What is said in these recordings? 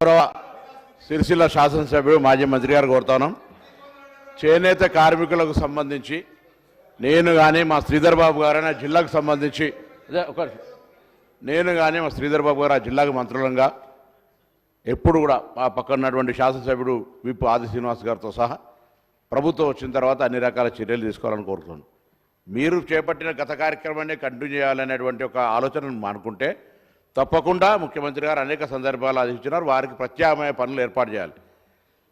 గౌరవ సిరిసిల్ల శాసనసభ్యుడు మాజీ మంత్రి గారు కోరుతాను. చేనేత కార్మికులకు సంబంధించి నేను కానీ మా శ్రీధర్ బాబు గారు ఆ జిల్లాకు సంబంధించి అదే ఒక నేను కానీ మా శ్రీధర్ బాబు గారు ఆ జిల్లాకు మంత్రులంగా ఎప్పుడు కూడా మా పక్కన ఉన్నటువంటి శాసనసభ్యుడు విప్ ఆది శ్రీనివాస్ గారితో సహా ప్రభుత్వం వచ్చిన తర్వాత అన్ని రకాల చర్యలు తీసుకోవాలని కోరుతున్నాను. మీరు చేపట్టిన గత కార్యక్రమాన్ని కంటిన్యూ చేయాలనేటువంటి ఒక ఆలోచనను మానుకుంటే తప్పకుండా ముఖ్యమంత్రి గారు అనేక సందర్భాలు ఆదేశించినారు. వారికి ప్రత్యామ్నాయ పనులు ఏర్పాటు చేయాలి.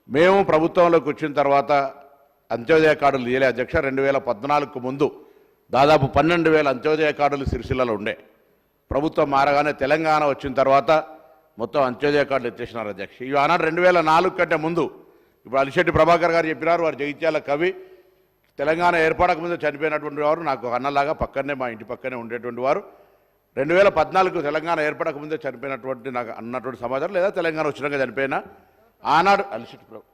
మేము ప్రభుత్వంలోకి వచ్చిన తర్వాత అంత్యోదయ కార్డులు ఇయ్యలే అధ్యక్ష రెండు వేల పద్నాలుగుకు ముందు దాదాపు పన్నెండు వేల అంత్యోదయ కార్డులు సిరిసిల్లలో ఉండే. ప్రభుత్వం మారగానే తెలంగాణ వచ్చిన తర్వాత మొత్తం అంత్యోదయ కార్డులు ఎత్తేసినారు అధ్యక్ష. ఇవి ఆనాడు రెండు వేల నాలుగు కంటే ముందు ఇప్పుడు అలిశెట్టి ప్రభాకర్ గారు చెప్పినారు వారు జగిత్యాల కవి. తెలంగాణ ఏర్పడక ముందు చనిపోయినటువంటి వారు నాకు అన్నలాగా పక్కనే మా ఇంటి పక్కనే ఉండేటువంటి వారు. రెండు వేల పద్నాలుగు తెలంగాణ ఏర్పడకముందే చనిపోయినటువంటి నాకు అన్నటువంటి సమాచారం లేదా తెలంగాణ వచ్చినాక చనిపోయిన ఆనాడు అలిసిట్ ప్రభు.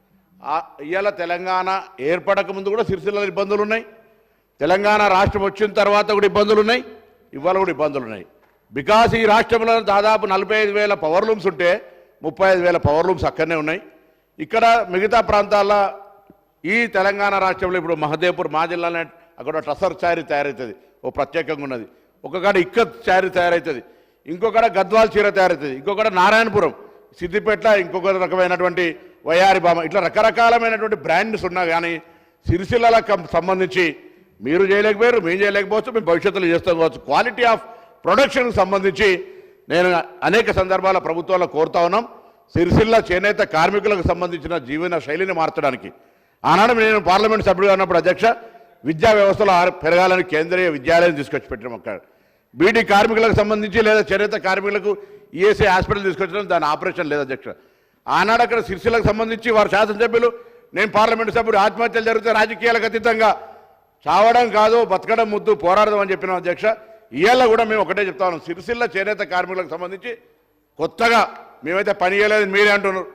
ఇవాళ తెలంగాణ ఏర్పడక ముందు కూడా సిరిసిల్లలో ఇబ్బందులు ఉన్నాయి తెలంగాణ రాష్ట్రం వచ్చిన తర్వాత కూడా ఇబ్బందులు ఉన్నాయి ఇవాళ కూడా ఇబ్బందులు ఉన్నాయి బికాస్ ఈ రాష్ట్రంలో దాదాపు నలభై ఐదు వేల పవర్ లూమ్స్ ఉంటే ముప్పై ఐదు వేల పవర్ లూమ్స్ అక్కడనే ఉన్నాయి. ఇక్కడ మిగతా ప్రాంతాల్లో ఈ తెలంగాణ రాష్ట్రంలో ఇప్పుడు మహదేవ్పూర్ మా జిల్లానే అక్కడ టసర్ చారి తయారవుతుంది ఓ ప్రత్యేకంగా ఉన్నది. ఒకకాడ ఇక్కత్ చారీ తయారవుతుంది ఇంకొకడ గద్వాల్ చీర తయారవుతుంది ఇంకొకడ నారాయణపురం సిద్దిపేట ఇంకొక రకమైనటువంటి వయారి బామ ఇట్లా రకరకాలమైనటువంటి బ్రాండ్స్ ఉన్నా కానీ సిరిసిల్లలకు సంబంధించి మీరు చేయలేకపోయారు మేము చేయలేకపోవచ్చు మేము భవిష్యత్తులో చేస్తాం కావచ్చు. క్వాలిటీ ఆఫ్ ప్రొడక్షన్కి సంబంధించి నేను అనేక సందర్భాల ప్రభుత్వాల్లో కోరుతా ఉన్నాం. సిరిసిల్ల చేనేత కార్మికులకు సంబంధించిన జీవన శైలిని మార్చడానికి. ఆనాడు నేను పార్లమెంట్ సభ్యుడిగా ఉన్నప్పుడు అధ్యక్ష విద్యా వ్యవస్థలో పెరగాలని కేంద్రీయ విద్యాలయం తీసుకొచ్చి పెట్టినాం అక్కడ. బీడీ కార్మికులకు సంబంధించి లేదా చేనేత కార్మికులకు ఈఎస్ఐ హాస్పిటల్ తీసుకొచ్చడం దాని ఆపరేషన్ లేదు అధ్యక్ష. ఆనాడు అక్కడ సిరిసిల్లకు సంబంధించి వారు శాసనసభ్యులు నేను పార్లమెంటు సభ్యుడు ఆత్మహత్యలు జరిగితే రాజకీయాలకు అతీతంగా చావడం కాదు బతకడం ముద్దు పోరాడదాం అని చెప్పినాం అధ్యక్ష. ఇవాళ కూడా మేము ఒకటే చెప్తా ఉన్నాం. సిరిసిల్ల చేనేత కార్మికులకు సంబంధించి కొత్తగా మేమైతే పని చేయలేదని మీరే అంటున్నారు.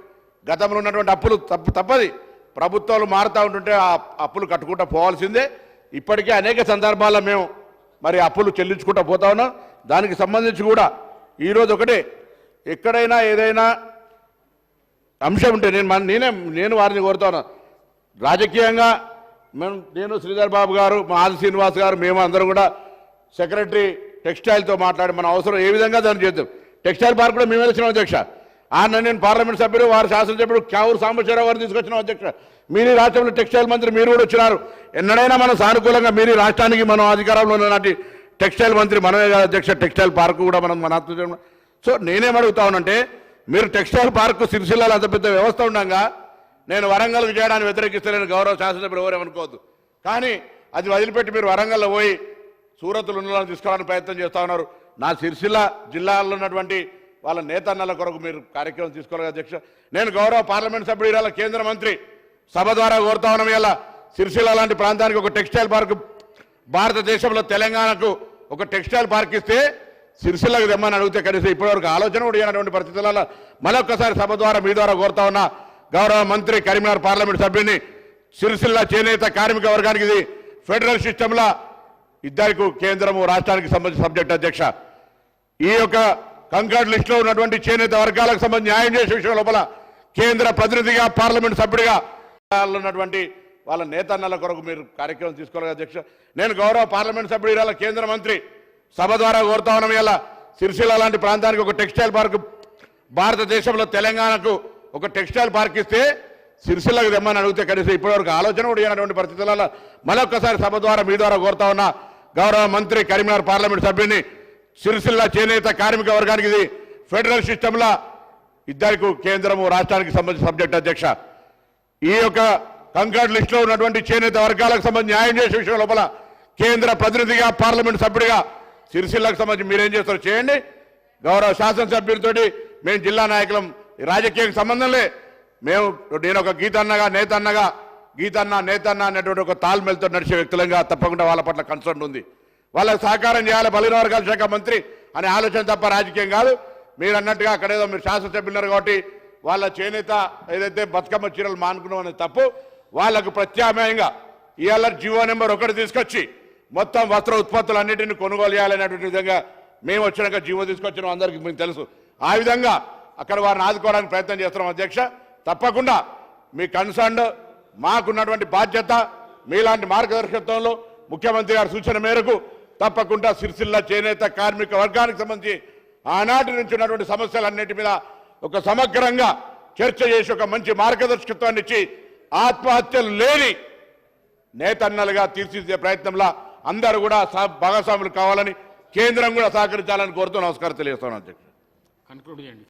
గతంలో ఉన్నటువంటి అప్పులు తప్పు తప్పది. ప్రభుత్వాలు మారుతూ ఉంటుంటే ఆ అప్పులు కట్టుకుంటూ పోవాల్సిందే. ఇప్పటికే అనేక సందర్భాల్లో మేము మరి అప్పులు చెల్లించుకుంటూ పోతా దానికి సంబంధించి కూడా ఈరోజు ఒకటే ఎక్కడైనా ఏదైనా అంశం ఉంటే నేను మన- నేనే నేను వారిని కోరుతాను రాజకీయంగా మేము నేను శ్రీధర్ బాబు గారు మా ఆది శ్రీనివాస్ గారు మేము అందరం కూడా సెక్రటరీ టెక్స్టైల్తో మాట్లాడి మన అవసరం ఏ విధంగా దాన్ని చేద్దాం. టెక్స్టైల్ పార్క్ కూడా మేమే తెచ్చిన అధ్యక్ష. ఆ నేను పార్లమెంట్ సభ్యుడు వారు శాసనసభ్యుడు క్యావూరు సాంబశివరావు గారు తీసుకొచ్చిన అధ్యక్ష. మీరు రాష్ట్రంలో టెక్స్టైల్ మంత్రి మీరు కూడా వచ్చినారు. ఎన్నడైనా మనం సానుకూలంగా మీరు రాష్ట్రానికి మనం అధికారంలో ఉన్న నాటి టెక్స్టైల్ మంత్రి మనమే కాదు అధ్యక్ష టెక్స్టైల్ పార్క్ కూడా మనం మన సో నేనేం అడుగుతా ఉన్నానంటే మీరు టెక్స్టైల్ పార్క్ సిరిసిల్లలో అంత పెద్ద వ్యవస్థ ఉండగా నేను వరంగల్ చేయడానికి వ్యతిరేకిస్తలేని గౌరవ శాసనసభ్యులు ఎవరేమనుకోవద్దు కానీ అది వదిలిపెట్టి మీరు వరంగల్లో పోయి సూరత్లు ఉన్నలా తీసుకోవడానికి ప్రయత్నం చేస్తా ఉన్నారు. నా సిరిసిల్ల జిల్లాలో ఉన్నటువంటి వాళ్ళ నేతన్నల కొరకు మీరు కార్యక్రమం తీసుకోవాలి అధ్యక్ష. నేను గౌరవ పార్లమెంట్ సభ్యుడు కేంద్ర మంత్రి సభ ద్వారా కోరుతా ఉన్నాం ఇలా సిరిసిల్ల లాంటి ప్రాంతానికి ఒక టెక్స్టైల్ పార్క్ భారతదేశంలో తెలంగాణకు ఒక టెక్స్టైల్ పార్క్ ఇస్తే సిరిసిల్లకు తెమ్మని అడిగితే కనీసం ఇప్పటివరకు ఆలోచన కూడా చేయనటువంటి పరిస్థితులలో మరొకసారి సభ ద్వారా మీ ద్వారా కోరుతా ఉన్న గౌరవ మంత్రి కరీంనగర్ పార్లమెంట్ సభ్యుని సిరిసిల్ల చేనేత కార్మిక వర్గానికి ఇది ఫెడరల్ సిస్టంలో ఇద్దరికి కేంద్రము రాష్ట్రానికి సంబంధించిన సబ్జెక్ట్ అధ్యక్ష. ఈ యొక్క కంకర్డ్ లిస్టులో ఉన్నటువంటి చేనేత వర్గాలకు సంబంధించి న్యాయం చేసే విషయం లోపల కేంద్ర ప్రతినిధిగా పార్లమెంట్ సభ్యుడిగా ఉన్నటువంటి వాళ్ళ నేతన్నల కొరకు మీరు కార్యక్రమం తీసుకోవాలి అధ్యక్ష. నేను గౌరవ పార్లమెంట్ సభ్యుడు ఇవాళ కేంద్ర మంత్రి సభ ద్వారా కోరుతా ఉన్నాం. ఇలా సిరిసిల్ల లాంటి ప్రాంతానికి ఒక టెక్స్టైల్ పార్క్ భారతదేశంలో తెలంగాణకు ఒక టెక్స్టైల్ పార్క్ ఇస్తే సిరిసిల్లకు తెమ్మని అడిగితే కనీసం ఇప్పటివరకు ఆలోచన కూడా చేయనటువంటి పరిస్థితులలో మరొకసారి సభ ద్వారా మీ ద్వారా కోరుతా ఉన్న గౌరవ మంత్రి కరీంనగర్ పార్లమెంట్ సభ్యుని సిరిసిల్ల చేనేత కార్మిక వర్గానికి ఇది ఫెడరల్ సిస్టంలో ఇద్దరికి కేంద్రము రాష్ట్రానికి సంబంధించిన సబ్జెక్ట్ అధ్యక్ష. ఈ యొక్క కంకర్డ్ లిస్టులో ఉన్నటువంటి చేనేత వర్గాలకు సంబంధించి న్యాయం చేసే విషయం లోపల కేంద్ర ప్రతినిధిగా పార్లమెంట్ సభ్యుడిగా సిరిసిల్లకు సంబంధించి మీరేం చేస్తారో చేయండి. గౌరవ శాసనసభ్యులతో మేము జిల్లా నాయకులం రాజకీయం సంబంధం సంబంధంలే మేము నేను ఒక గీతన్నగా అన్న గీతన్న నేతన్న అనేటువంటి ఒక తాల్మెల్తో నడిచే వ్యక్తులంగా తప్పకుండా వాళ్ళ పట్ల కన్సర్న్ ఉంది. వాళ్ళకి సహకారం చేయాలి బలిన వర్గాల శాఖ మంత్రి అనే ఆలోచన తప్ప రాజకీయం కాదు. మీరు అన్నట్టుగా అక్కడ ఏదో మీరు శాసనసభ్యులున్నారు కాబట్టి వాళ్ళ చేనేత ఏదైతే బతుకమ్మ చీరలు మానుకున్నాం అనే తప్పు. వాళ్ళకు ప్రత్యామ్నాయంగా ఇవాళ జీవో నెంబర్ ఒకటి తీసుకొచ్చి మొత్తం వస్త్ర ఉత్పత్తులన్నింటినీ కొనుగోలు చేయాలనేటువంటి విధంగా మేము వచ్చినాక జీవో తీసుకొచ్చిన. అందరికీ మీకు తెలుసు. ఆ విధంగా అక్కడ వారిని ఆదుకోవడానికి ప్రయత్నం చేస్తున్నాం అధ్యక్ష. తప్పకుండా మీ కన్సర్న్ మాకున్నటువంటి బాధ్యత మీలాంటి మార్గదర్శకత్వంలో ముఖ్యమంత్రి గారి సూచన మేరకు తప్పకుండా సిరిసిల్ల చేనేత కార్మిక వర్గానికి సంబంధించి ఆనాటి నుంచి ఉన్నటువంటి సమస్యలన్నిటి మీద ఒక సమగ్రంగా చర్చ చేసి ఒక మంచి మార్గదర్శకత్వాన్ని ఇచ్చి ఆత్మహత్యలు లేని నేతన్నలుగా తీర్చిదిద్దే ప్రయత్నంలో అందరూ కూడా భాగస్వాములు కావాలని కేంద్రం కూడా సహకరించాలని కోరుతూ నమస్కారం తెలియజేస్తాను అధ్యక్షుడు.